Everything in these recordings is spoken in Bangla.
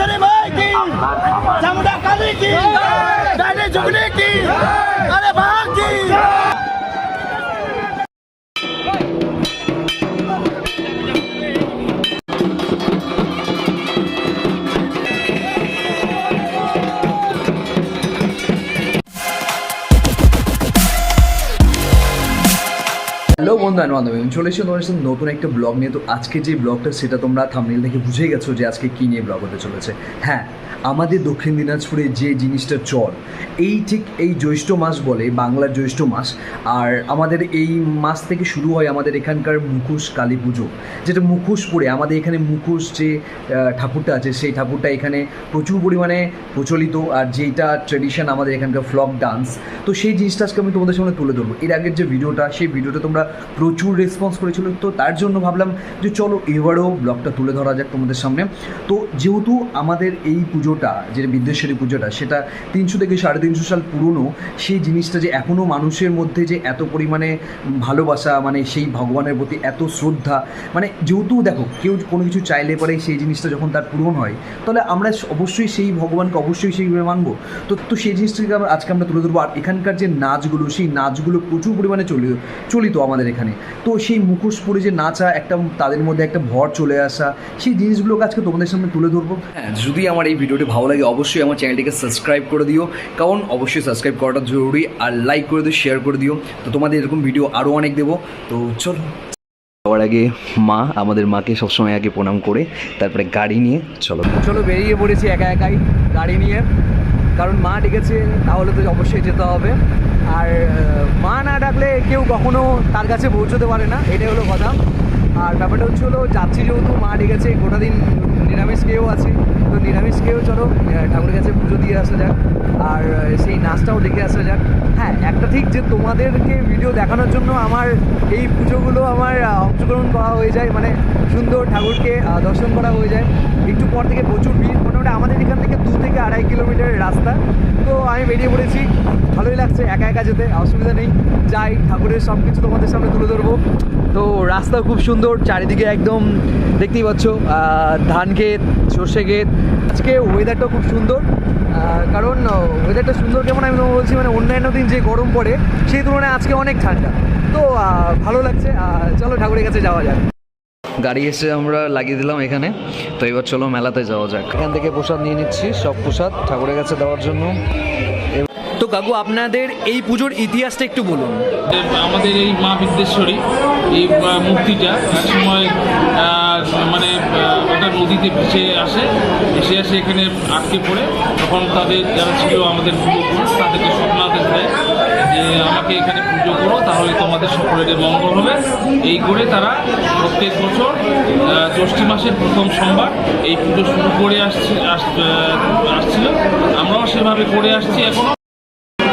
বিদ্যাশরী ভাই কি চামুন্ডা কালী কি? ডাইনে ঝুগনি বন্ধু বান্ধবী চলে এসে তোমার নতুন একটা ব্লগ নিয়ে। তো আজকে যে ব্লগটা সেটা তোমরা থামনেল দেখে বুঝে গেছো যে আজকে কী নিয়ে ব্লগ হতে চলেছে। হ্যাঁ আমাদের দক্ষিণ দিনাজপুরে যে জিনিসটা চল, এই ঠিক এই জ্যৈষ্ঠ মাস বলে, বাংলার জ্যৈষ্ঠ মাস, আর আমাদের এই মাস থেকে শুরু হয় আমাদের এখানকার মুখোশ কালী পুজো। যেটা মুখোশ পরে, আমাদের এখানে মুখোশ যে ঠাকুরটা আছে, সেই ঠাকুরটা এখানে প্রচুর পরিমাণে প্রচলিত, আর যেটা ট্রেডিশন আমাদের এখানকার ফ্লক ডান্স তো সেই জিনিসটা আজকে আমি তোমাদের সামনে তুলে ধরবো। এর আগের যে ভিডিওটা, সেই ভিডিওটা তোমরা প্রচুর রেসপন্স করেছিল, তো তার জন্য ভাবলাম যে চলো এবারেও ব্লগটা তুলে ধরা যাক তোমাদের সামনে। তো যেহেতু আমাদের এই পুজোটা যে বিদ্যেশ্বরী পুজোটা, সেটা তিনশো থেকে সাড়ে তিনশো সাল পুরনো, সেই জিনিসটা যে এখনও মানুষের মধ্যে যে এত পরিমাণে ভালোবাসা মানে সেই ভগবানের প্রতি এত শ্রদ্ধা মানে যেহেতু দেখো, কেউ কোনো কিছু চাইলে পরে সেই জিনিসটা যখন তার পূরণ হয়, তাহলে আমরা অবশ্যই সেই ভগবানকে অবশ্যই সেইভাবে মানবো। তো তো সেই জিনিসটাকে আমরা আজকে আমরা তুলে ধরবো। আর এখানকার যে নাচগুলো, সেই নাচগুলো প্রচুর পরিমাণে চলিত চলিত আমাদের এখানে। তো সেই মুখোশ পরে যে নাচা, একটা তাদের মধ্যে একটা ভর চলে আসা, সেই জিনিসগুলোকে আজকে তোমাদের সামনে তুলে ধরবো। হ্যাঁ যদি আমার এই ভিডিওটি ভালো লাগে অবশ্যই আমার চ্যানেলটিকে সাবস্ক্রাইব করে দিও। কারণ অবশ্যই সাবস্ক্রাইব করাটা জরুরি আর লাইক করে দিও শেয়ার করে দিও। তো তোমাদের এরকম ভিডিও আরও অনেক দেবো। তো চলো। যাওয়ার আগে মা আমাদের মাকে সবসময় আগে প্রণাম করে, তারপরে গাড়ি নিয়ে চলো। চলো বেরিয়ে পড়েছি একা একাই গাড়ি নিয়ে। কারণ মা ডেকেছে, তাহলে তো অবশ্যই যেতে হবে। আর মা না ডাকলে কেউ কখনো তার কাছে পৌঁছতে পারে না, এটাই হলো কথা। আর ব্যাপারটা হচ্ছে হলো যাচ্ছি যেহেতু মা ডেকেছে গোটা দিন নিরামিষ খেয়েও আছে। তো নিরামিষ খেয়েও চলো ঠাকুরের কাছে পুজো দিয়ে আসা যাক। আর সেই নাচটাও দেখে আসা যাক। হ্যাঁ একটা ঠিক যে তোমাদেরকে ভিডিও দেখানোর জন্য আমার এই পুজোগুলো আমার অংশগ্রহণ করা হয়ে যায়। মানে সুন্দর ঠাকুরকে দর্শন করা হয়ে যায়। একটু পর থেকে প্রচুর ভিড়। মোটামুটি আমাদের এখান থেকে দু থেকে আড়াই কিলোমিটার রাস্তা। তো আমি বেরিয়ে পড়েছি। ভালোই লাগছে একা একা যেতে, অসুবিধা নেই। যাই, ঠাকুরের সব কিছু তোমাদের সামনে তুলে ধরবো। তো রাস্তা খুব সুন্দর। চারিদিকে একদম দেখতেই পাচ্ছ ধান ক্ষেত সর্ষে ক্ষেত। আজকে ওয়েদারটা খুব সুন্দর কারণ ওয়েদারটা সুন্দর কেমন আমি তোমাকে বলছি মানে অন্যান্য দিন যে গরম পড়ে সেই তুলনায় আজকে অনেক ঠান্ডা। তো ভালো লাগছে চলো ঠাকুরের কাছে যাওয়া যাক। গাড়ি এসে আমরা লাগিয়ে দিলাম এখানে তো এবার চলো মেলাতে যাওয়া যাক। এখান থেকে প্রসাদ নিয়ে নিচ্ছি সব প্রসাদ ঠাকুরের কাছে দেওয়ার জন্য। কাকু, আপনাদের এই পুজোর ইতিহাসটা একটু বলুন। আমাদের এই মা বিদ্যেশ্বরী এই মূর্তিটা এক সময় মানে ওটা নদীতে ভেসে আসে ভেসে আসে এখানে আটকে পড়ে। তখন তাদের যারা ছিল আমাদের পূর্বপুরুষ, তাদেরকে স্বপ্নাদেশ দেয় যে, আমাকে এখানে পুজো করো, তাহলে তোমাদের সকলের মঙ্গল হবে। এই করে তারা প্রত্যেক বছর জ্যৈষ্ঠী মাসের প্রথম সোমবার এই পুজো শুরু করে আসছে আসছিল। আমরাও সেভাবে করে আসছি এখনও।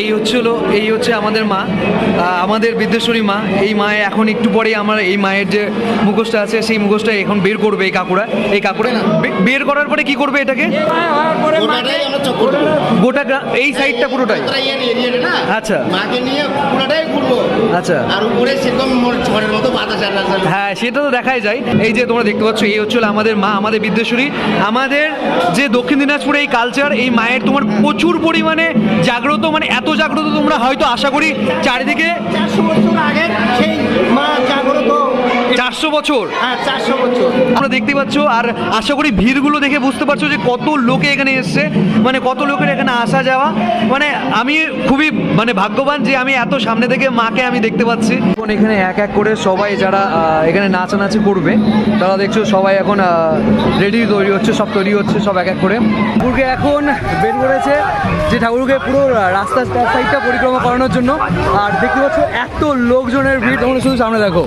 এই হচ্ছিল এই হচ্ছে আমাদের মা আমাদের বিদ্যেশ্বরী মা। এই মায়ের এখন একটু পরেই আমার এই মায়ের যে মুখোশটা আছে সেই মুখোশটা এখন বের করবে এই কাকুরা। এই কাকুরা বের করার পরে কি করবে এটাকে? গোটা এই সাইডটা পুরোটাই। আচ্ছা। মাকে নিয়ে পুরোটাই ঘুরবো। আচ্ছা। আর উপরে সেরকম ঝড়ের মতো বাতাস হ্যাঁ সেটা তো দেখাই যায়। এই যে তোমরা দেখতে পাচ্ছ এই হচ্ছিল আমাদের মা আমাদের বিদ্যেশ্বরী আমাদের যে দক্ষিণ দিনাজপুরে এই কালচার এই মায়ের তোমার প্রচুর পরিমাণে জাগ্রত মানে এত জাগ্রত তোমরা হয়তো আশা করি চারিদিকে চারশো বছর আগে সেই মা জাগ্রত চারশো বছর। হ্যাঁ চারশো বছর। তোমরা দেখতে পাচ্ছ আর আশা করি ভিড়গুলো দেখে বুঝতে পারছ যে কত লোকে এখানে এসছে মানে কত লোকের এখানে আসা যাওয়া। মানে আমি খুবই মানে ভাগ্যবান যে আমি এত সামনে থেকে মাকে আমি দেখতে পাচ্ছি। এখন এখানে এক এক করে সবাই যারা এখানে নাচানাচি করবে তারা দেখছ সবাই এখন রেডি তৈরি হচ্ছে সব তৈরি হচ্ছে সব এক এক করে। ঠাকুরকে এখন বের করেছে যে ঠাকুরকে পুরো রাস্তা সাইডটা পরিক্রমা করানোর জন্য। আর দেখতে পাচ্ছ এত লোকজনের ভিড় তোমরা শুধু সামনে দেখো।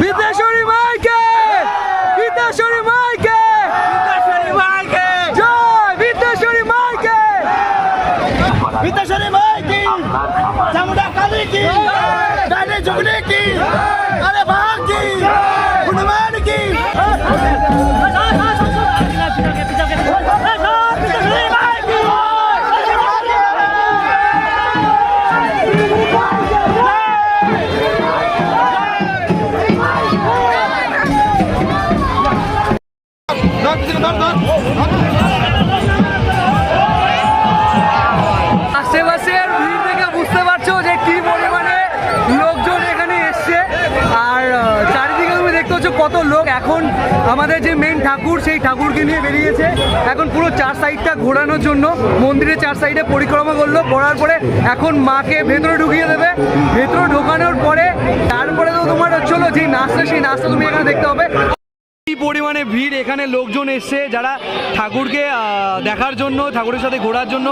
বিদ্যাশ্বরী মাইকে! বিদ্যাশ্বরী মাইকে! বিদ্যাশ্বরী মাইকে! জয় বিদ্যাশ্বরী মাইকে! বিদ্যাশরী ভাই কি চামুন্ডা কালী কি? ডাইনে ঝুগনি কি? আরে ভাগ কি? হনুমান কি? আমাদের যে মেন ঠাকুর, সেই ঠাকুরকে নিয়ে বেরিয়েছে। এখন পুরো চার সাইডটা ঘোরানোর জন্য মন্দিরের চার সাইডে পরিক্রমা করল। করার পরে এখন মাকে ভেতরে ঢুকিয়ে দেবে। ভেতরে ঢোকানোর পরে তারপরে তো তোমার চলো যে নাচটা, সেই নাচটা তুমি এখানে দেখতে হবে পরিমাণে ভিড়, এখানে লোকজন এসছে যারা ঠাকুরকে দেখার জন্য, ঠাকুরের সাথে ঘোরার জন্য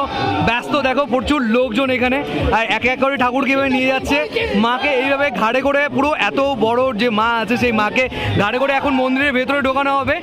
ব্যস্ত। দেখো প্রচুর লোকজন এখানে। আর এক এক করে ঠাকুরকে এভাবে নিয়ে যাচ্ছে। মাকে এইভাবে ঘাড়ে করে পুরো এত বড় যে মা আছে, সেই মাকে ঘাড়ে করে এখন মন্দিরের ভেতরে ঢোকানো হবে।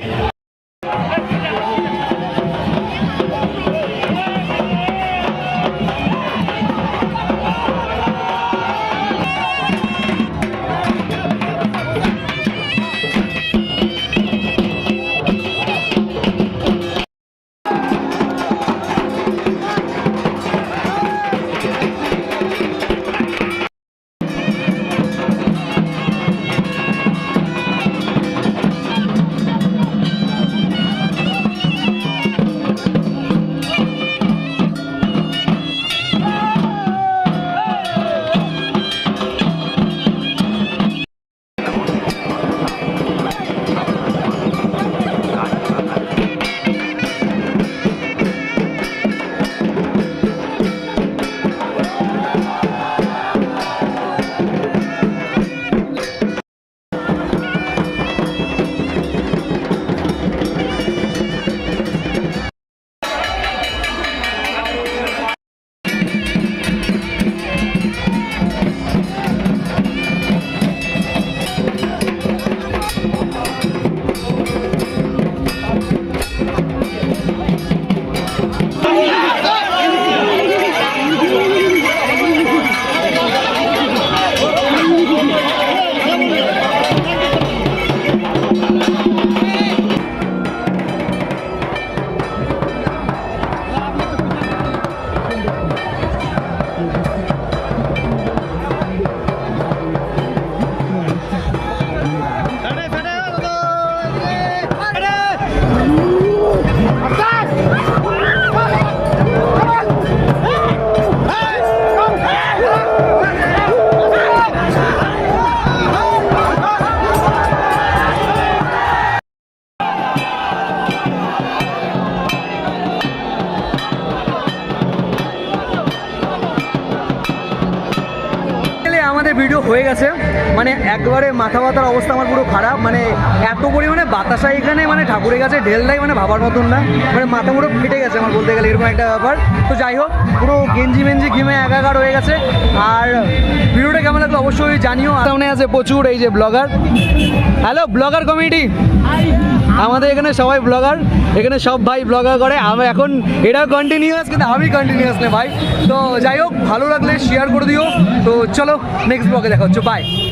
嗯。আমাদের ভিডিও হয়ে গেছে। মানে একবারে মাথা ব্যথার অবস্থা আমার পুরো খারাপ। মানে এত পরিমাণে বাতাসা এখানে মানে ঠাকুরের কাছে ঢেল দেয় মানে ভাবার মতন না। মানে মাথা পুরো ফেটে গেছে আমার বলতে গেলে, এরকম একটা ব্যাপার। তো যাই হোক, পুরো গেঞ্জি মেঞ্জি ঘিমে একাকার হয়ে গেছে। আর ভিডিওটা কেমন লাগল অবশ্যই জানিও। সামনে আছে প্রচুর এই যে ব্লগার হ্যালো ব্লগার কমিটি আমাদের এখানে সবাই ব্লগার এখানে সব ভাই ব্লগার করে। আমি এখন, এটাও কন্টিনিউয়াস কিন্তু আমি কন্টিনিউয়াস নে ভাই। তো যাই হোক, ভালো লাগলে শেয়ার করে দিও। তো চলো নেক্সট ব্লগে দেখা হচ্ছে। বাই